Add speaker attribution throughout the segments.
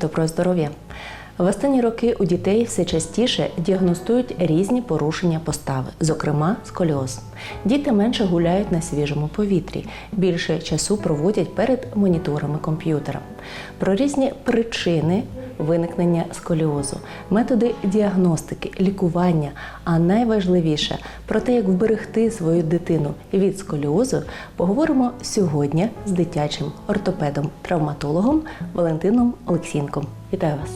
Speaker 1: Доброго здоров'я! В останні роки у дітей все частіше діагностують різні порушення постави, зокрема сколіоз. Діти менше гуляють на свіжому повітрі, більше часу проводять перед моніторами комп'ютера. Про різні причини виникнення сколіозу, методи діагностики, лікування, а найважливіше про те, як вберегти свою дитину від сколіозу, поговоримо сьогодні з дитячим ортопедом-травматологом Валентином Олексінком. Вітаю вас!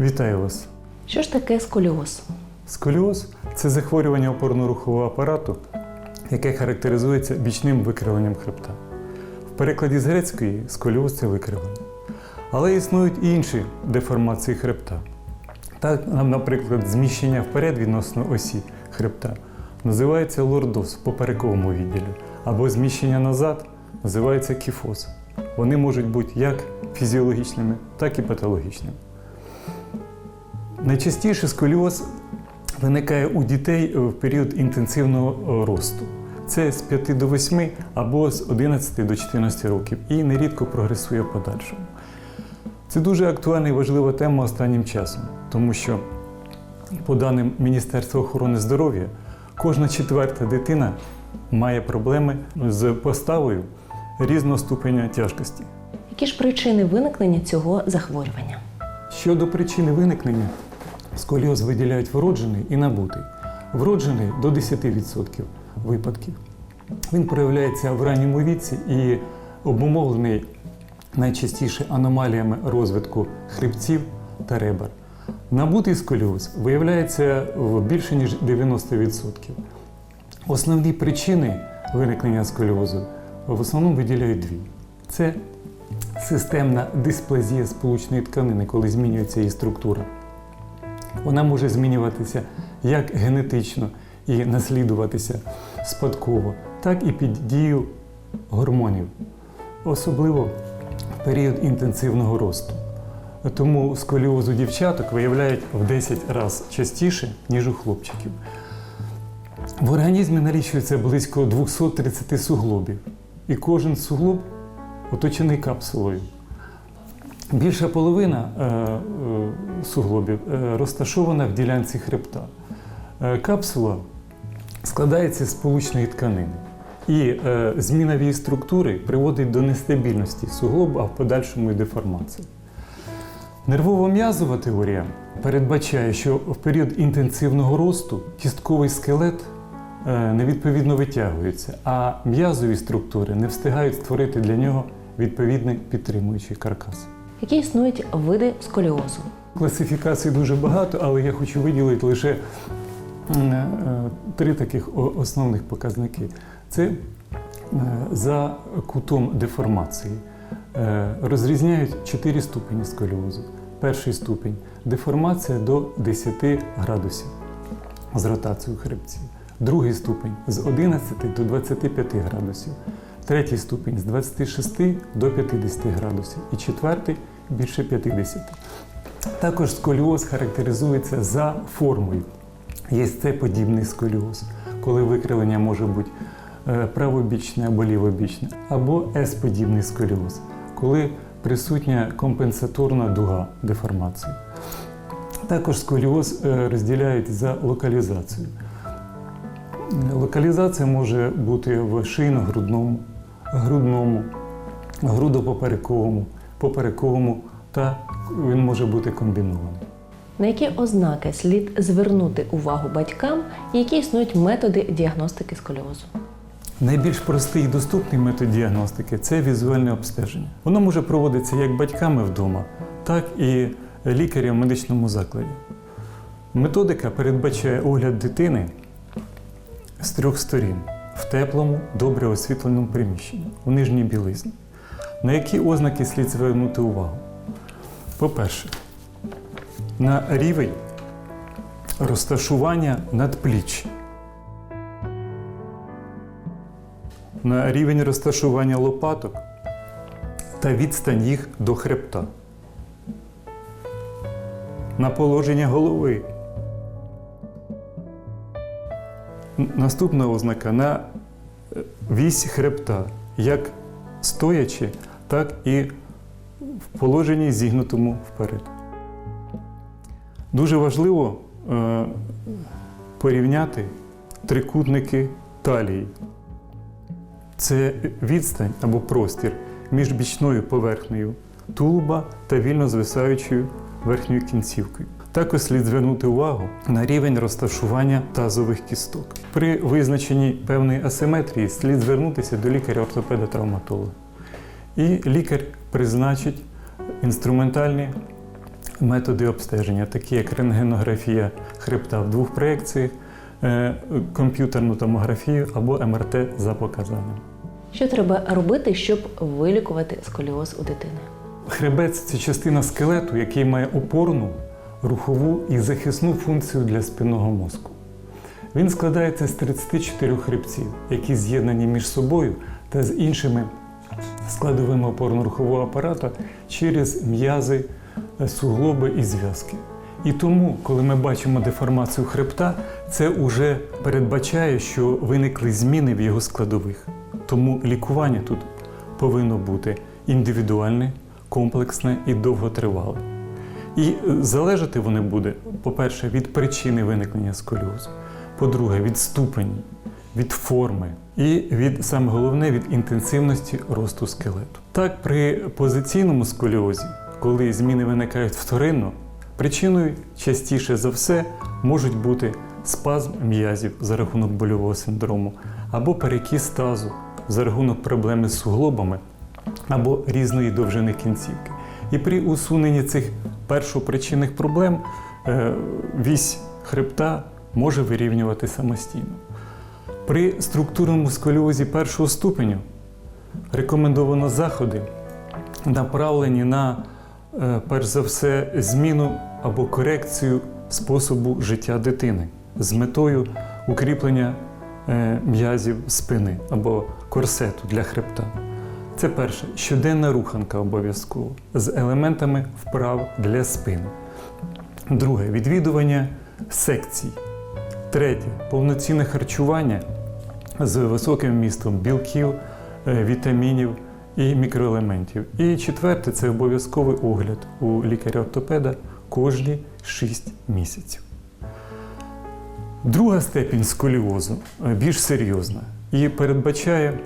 Speaker 2: Вітаю вас.
Speaker 1: Що ж таке сколіоз?
Speaker 2: Сколіоз це захворювання опорно-рухового апарату, яке характеризується бічним викривленням хребта. В перекладі з грецької сколіоз це викривлення. Але існують і інші деформації хребта. Так, наприклад, зміщення вперед відносно осі хребта називається лордоз в поперековому відділі, або зміщення назад називається кіфоз. Вони можуть бути як фізіологічними, так і патологічними. Найчастіше сколіоз виникає у дітей в період інтенсивного росту. Це з 5 до 8 або з 11 до 14 років і нерідко прогресує в подальшому. Це дуже актуальна і важлива тема останнім часом, тому що, по даним Міністерства охорони здоров'я, кожна четверта дитина має проблеми з поставою різного ступеня тяжкості.
Speaker 1: Які ж причини виникнення цього захворювання?
Speaker 2: Щодо причини виникнення, сколіоз виділяють вроджений і набутий. Вроджений до 10% випадків. Він проявляється в ранньому віці і обумовлений найчастіше аномаліями розвитку хребців та ребер. Набутий сколіоз виявляється в більше ніж 90%. Основні причини виникнення сколіозу в основному виділяють дві: це системна дисплазія сполучної тканини, коли змінюється її структура. Вона може змінюватися як генетично і наслідуватися спадково, так і під дією гормонів, особливо період інтенсивного росту. Тому сколіоз у дівчаток виявляють в 10 разів частіше, ніж у хлопчиків. В організмі налічується близько 230 суглобів, і кожен суглоб оточений капсулою. Більша половина е, е, суглобів е, розташована в ділянці хребта. Капсула складається з сполучної тканини, і е, зміна в її структури приводить до нестабільності суглобу, а в подальшому і деформації. Нервово-м'язова теорія передбачає, що в період інтенсивного росту кістковий скелет е, невідповідно витягується, а м'язові структури не встигають створити для нього відповідний підтримуючий каркас.
Speaker 1: Які існують види сколіозу?
Speaker 2: Класифікацій дуже багато, але я хочу виділити лише м, е, три таких основних показники. Це е, за кутом деформації. Е, Розрізняють чотири ступені сколіозу. Перший ступінь деформація до 10 градусів з ротацією хребців. Другий ступень з 11 до 25 градусів. Третій ступінь з 26 до 50 градусів. І четвертий більше 50. Також сколіоз характеризується за формою. Є С-подібний сколіоз, коли викривлення може бути правобічне або лівобічне, або С-подібний сколіоз, коли присутня компенсаторна дуга деформації. Також сколіоз е, розділяють за локалізацією. Локалізація може бути в шийно-грудному, грудному, грудопоперековому, поперековому та він може бути комбінований.
Speaker 1: На які ознаки слід звернути увагу батькам, які існують методи діагностики сколіозу?
Speaker 2: Найбільш простий і доступний метод діагностики це візуальне обстеження. Воно може проводитися як батьками вдома, так і лікарем в медичному закладі. Методика передбачає огляд дитини з трьох сторін в теплому, добре освітленому приміщенні, у нижній білизні. На які ознаки слід звернути увагу? По-перше, на рівень розташування надпліччя. На рівень розташування лопаток та відстань їх до хребта. На положення голови. Наступна ознака на е, вісь хребта, як стоячи, так і в положенні зігнутому вперед. Дуже важливо е, порівняти трикутники талії. Це відстань або простір між бічною поверхнею тулуба та вільно звисаючою верхньою кінцівкою. Також слід звернути увагу на рівень розташування тазових кісток. При визначенні певної асиметрії слід звернутися до лікаря-ортопеда-травматолога. І лікар призначить інструментальні методи обстеження, такі як рентгенографія хребта в двох проекціях, комп'ютерну томографію або МРТ за показанням.
Speaker 1: Що треба робити, щоб вилікувати сколіоз у дитини?
Speaker 2: Хребець це частина скелету, який має опорну, рухову і захисну функцію для спинного мозку. Він складається з 34 хребців, які з'єднані між собою та з іншими складовими опорно-рухового апарата через м'язи, е, суглоби і зв'язки. І тому, коли ми бачимо деформацію хребта, це вже передбачає, що виникли зміни в його складових. Тому лікування тут повинно бути індивідуальне, комплексне і довготривале. І е, залежати вони буде, по-перше, від причини виникнення сколіозу, по-друге, від ступені, від форми і від саме головне від інтенсивності росту скелету. Так, при позиційному сколіозі, коли зміни виникають вторинно, причиною частіше за все можуть бути спазм м'язів за рахунок больового синдрому або перекіс тазу за рахунок проблеми з суглобами або різної довжини кінцівки. І при усуненні цих першопричинних проблем е, вісь хребта може вирівнювати самостійно. При структурному сколіозі першого ступеню рекомендовано заходи, направлені на, е, перш за все, зміну або корекцію способу життя дитини з метою укріплення е, м'язів спини або корсету для хребта. Це перше щоденна руханка обов'язково з елементами вправ для спини. Друге відвідування секцій. Третє повноцінне харчування з високим вмістом білків, е, вітамінів і мікроелементів. І четверте це обов'язковий огляд у лікаря-ортопеда кожні 6 місяців. Друга степінь сколіозу е, більш серйозна і передбачає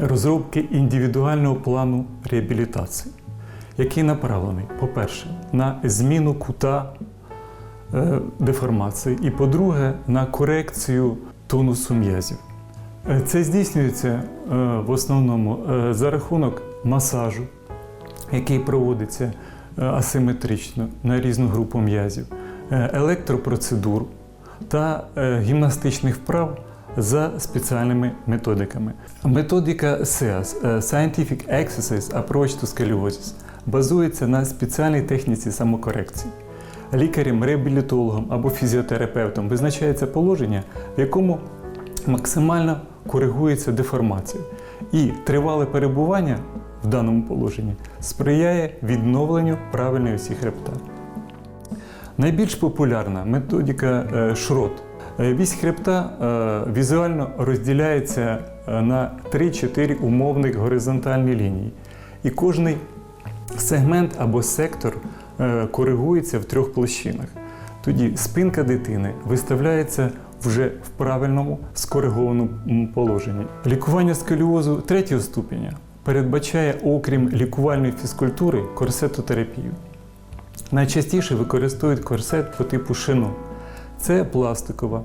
Speaker 2: розробки індивідуального плану реабілітації, який направлений, по-перше, на зміну кута е, деформації, і по-друге, на корекцію тонусу м'язів. Е, Це здійснюється в основному за рахунок масажу, який проводиться асиметрично на різну групу м'язів, е, електропроцедур та е, гімнастичних вправ за спеціальними методиками. Методика SEAS е, Scientific Exercise Approach to Scoliosis базується на спеціальній техніці самокорекції. Лікарем, реабілітологом або фізіотерапевтом визначається положення, в якому максимально коригується деформація. І тривале перебування даному положенні сприяє відновленню правильної осі хребта. Найбільш популярна методика е, шрот. Е, Вісь хребта е, візуально розділяється на 3-4 умовних горизонтальні лінії. І кожний сегмент або сектор коригується в трьох площинах. Тоді спинка дитини виставляється вже в правильному скоригованому положенні. Лікування сколіозу третього ступеня передбачає, окрім лікувальної фізкультури, корсетотерапію. Найчастіше використовують корсет по типу шину. Це пластикова,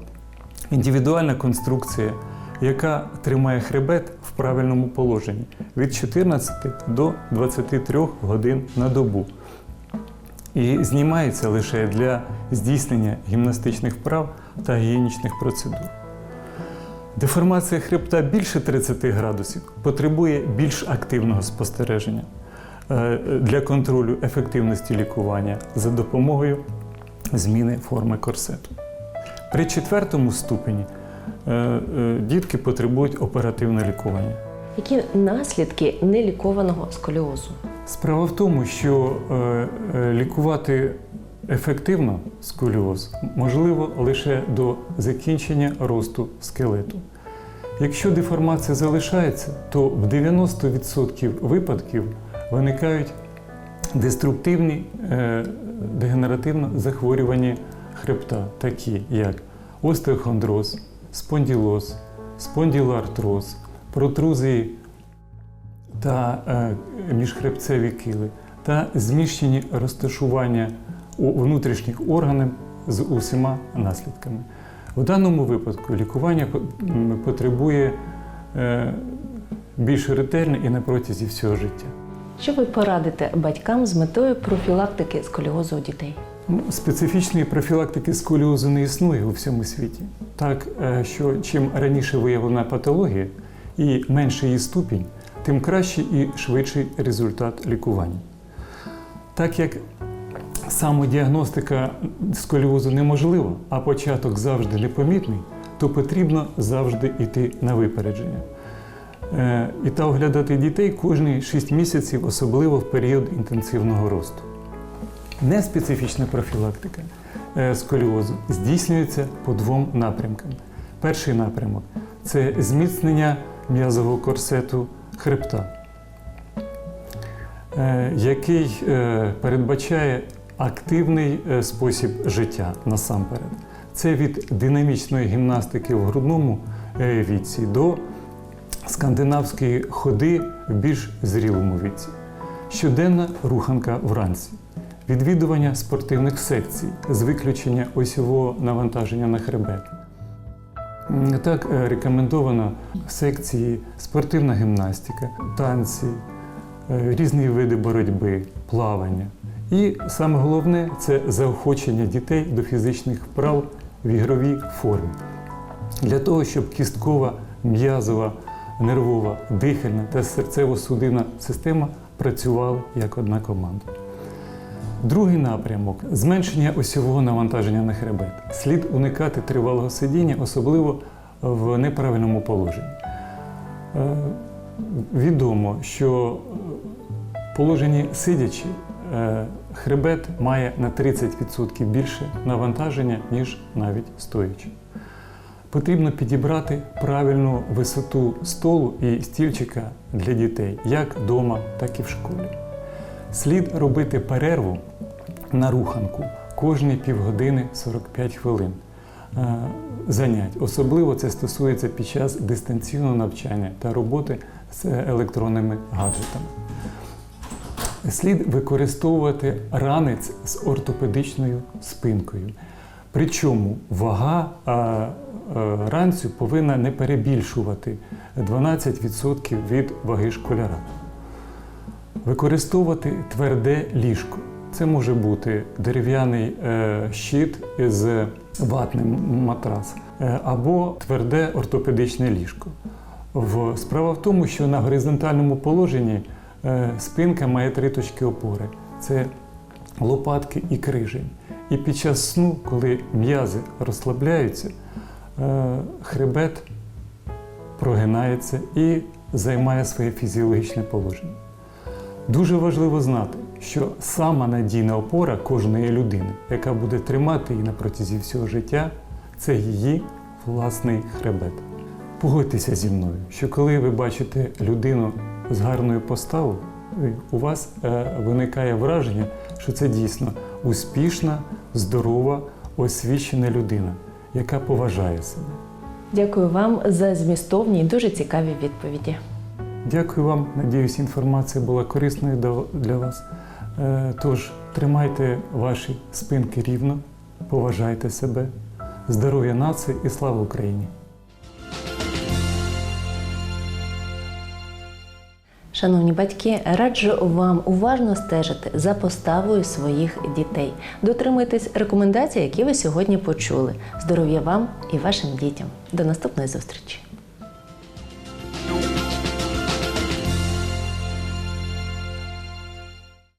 Speaker 2: індивідуальна конструкція, яка тримає хребет в правильному положенні від 14 до 23 годин на добу. І знімається лише для здійснення гімнастичних вправ та гігієнічних процедур. Деформація хребта більше 30 градусів потребує більш активного спостереження е, для контролю ефективності лікування за допомогою зміни форми корсету. При четвертому ступені е, е, дітки потребують оперативного лікування.
Speaker 1: Які наслідки нелікованого сколіозу?
Speaker 2: Справа в тому, що лікувати ефективно сколіоз можливо лише до закінчення росту скелету. Якщо деформація залишається, то в 90% випадків виникають деструктивні е, дегенеративно захворювання хребта, такі як остеохондроз, спонділоз, спонділоартроз, протрузії та е, міжхребцеві кили та зміщені розташування у внутрішніх органів з усіма наслідками. В даному випадку лікування потребує е, більш ретельне і на протязі всього життя.
Speaker 1: Що ви порадите батькам з метою профілактики сколіозу у дітей?
Speaker 2: Ну, Специфічної профілактики сколіозу не існує у всьому світі. Так, е, що чим раніше виявлена патологія і менший її ступінь, тим кращий і швидший результат лікування. Так як самодіагностика сколіозу неможлива, а початок завжди непомітний, то потрібно завжди йти на випередження. Е, І та оглядати дітей кожні 6 місяців, особливо в період інтенсивного росту. Неспецифічна профілактика е, сколіозу здійснюється по двом напрямкам. Перший напрямок це зміцнення м'язового корсету хребта, е, який передбачає активний е, спосіб життя насамперед. Це від динамічної гімнастики в грудному е, віці до скандинавської ходи в більш зрілому віці. Щоденна руханка вранці, відвідування спортивних секцій з виключення осьового навантаження на хребет. Так е, рекомендовано секції спортивна гімнастика, танці, різні види боротьби, плавання. І саме головне це заохочення дітей до фізичних вправ в ігровій формі. Для того, щоб кісткова, м'язова, нервова, дихальна та серцево-судинна система працювали як одна команда. Другий напрямок зменшення осьового навантаження на хребет. Слід уникати тривалого сидіння, особливо в неправильному положенні. Е, Відомо, що сидячи е, хребет має на 30% більше навантаження, ніж навіть стоячи. Потрібно підібрати правильну висоту столу і стільчика для дітей, як вдома, так і в школі. Слід робити перерву на руханку кожні півгодини 45 хвилин е, занять. Особливо це стосується під час дистанційного навчання та роботи з електронними гаджетами. Слід використовувати ранець з ортопедичною спинкою. Причому вага ранцю повинна не перебільшувати 12% від ваги школяра. Використовувати тверде ліжко. Це може бути дерев'яний е, щит із ватним матрас е, або тверде ортопедичне ліжко. Справа в тому, що на горизонтальному положенні спинка має три точки опори: це лопатки і крижень. І під час сну, коли м'язи розслабляються, е, хребет прогинається і займає своє фізіологічне положення. Дуже важливо знати, що сама надійна опора кожної людини, яка буде тримати її на протязі всього життя, це її власний хребет. Погодьтеся зі мною, що коли ви бачите людину з гарною поставою, у вас е, виникає враження, що це дійсно успішна, здорова, освічена людина, яка поважає себе.
Speaker 1: Дякую вам за змістовні і дуже цікаві відповіді.
Speaker 2: Дякую вам. Надіюсь, інформація була корисною для вас. Е, Тож тримайте ваші спинки рівно, поважайте себе, здоров'я нації і слава Україні!
Speaker 1: Шановні батьки, раджу вам уважно стежити за поставою своїх дітей. Дотримуйтесь рекомендацій, які ви сьогодні почули. Здоров'я вам і вашим дітям. До наступної зустрічі!